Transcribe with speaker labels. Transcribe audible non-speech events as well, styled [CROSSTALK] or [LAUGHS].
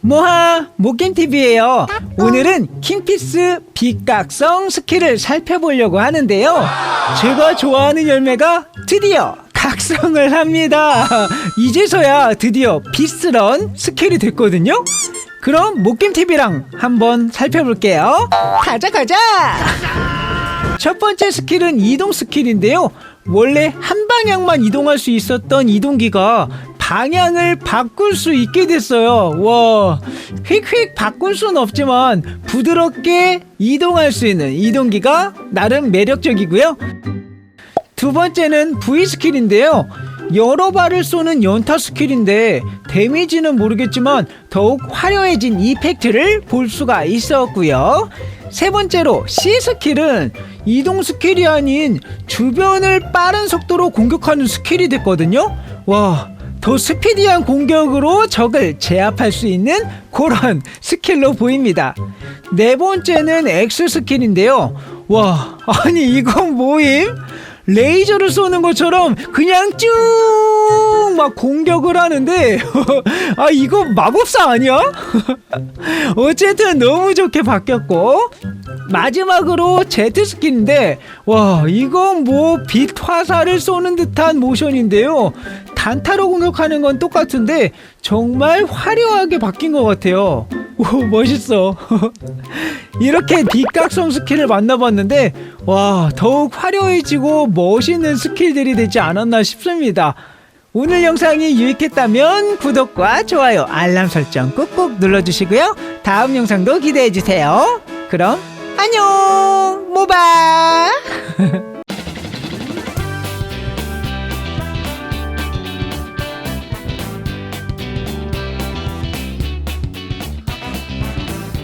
Speaker 1: 모하 모겜TV예요. 오늘은 킹피스 비각성 스킬을 살펴보려고 하는데요. 제가 좋아하는 열매가 드디어 각성을 합니다. [LAUGHS] 이제서야 드디어 비스런 스킬이 됐거든요. 그럼 모겜TV랑 한번 살펴볼게요. 가자 가자! 첫 번째 스킬은 이동 스킬인데요. 원래 한 방향만 이동할 수 있었던 이동기가 방향을 바꿀 수 있게 됐어요. 와, 휙휙 바꿀 수는 없지만 부드럽게 이동할 수 있는 이동기가 나름 매력적이고요. 두 번째는 V 스킬인데요. 여러 발을 쏘는 연타 스킬인데 데미지는 모르겠지만 더욱 화려해진 이펙트를 볼 수가 있었고요. 세 번째로 C 스킬은 이동 스킬이 아닌 주변을 빠른 속도로 공격하는 스킬이 됐거든요. 와, 더 스피디한 공격으로 적을 제압할 수 있는 그런 스킬로 보입니다. 네 번째는 X 스킬인데요. 와, 아니 이건 뭐임? 레이저를 쏘는 것처럼 그냥 쭉 막 공격을 하는데 [LAUGHS] 아 이거 마법사 아니야? [LAUGHS] 어쨌든 너무 좋게 바뀌었고 마지막으로 제트 스킬인데 와 이건 뭐 빛 화살을 쏘는 듯한 모션인데요 단타로 공격하는 건 똑같은데 정말 화려하게 바뀐 것 같아요. 오 멋있어. [LAUGHS] 이렇게 빛각성 스킬을 만나봤는데 와 더욱 화려해지고 멋있는 스킬들이 되지 않았나 싶습니다. 오늘 영상이 유익했다면 구독과 좋아요 알람 설정 꾹꾹 눌러주시고요. 다음 영상도 기대해주세요. 그럼 안녕